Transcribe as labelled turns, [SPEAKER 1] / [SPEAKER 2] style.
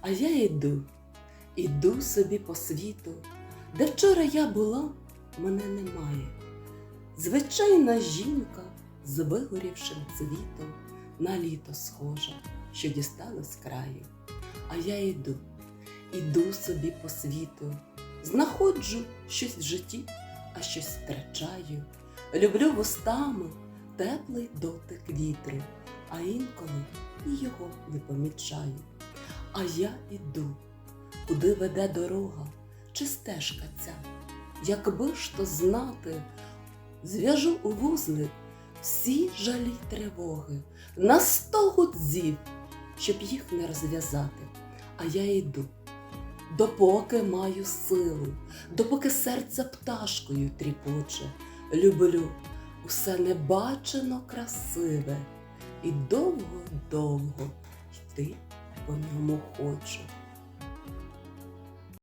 [SPEAKER 1] А я йду, іду собі по світу, де вчора я була, мене немає. Звичайна жінка з вигорівшим цвітом на літо схожа, що дістала з краю. А я йду, іду собі по світу, знаходжу щось в житті, а щось втрачаю. Люблю вустами теплий дотик вітру, а інколи і його не помічаю. А я іду, куди веде дорога чи стежка ця. Якби ж то знати, зв'яжу у вузли всі жалі тривоги на сто гудзів, щоб їх не розв'язати. А я йду, допоки маю силу, допоки серце пташкою тріпоче, люблю усе небачено красиве і довго-довго йти по ньому хочу.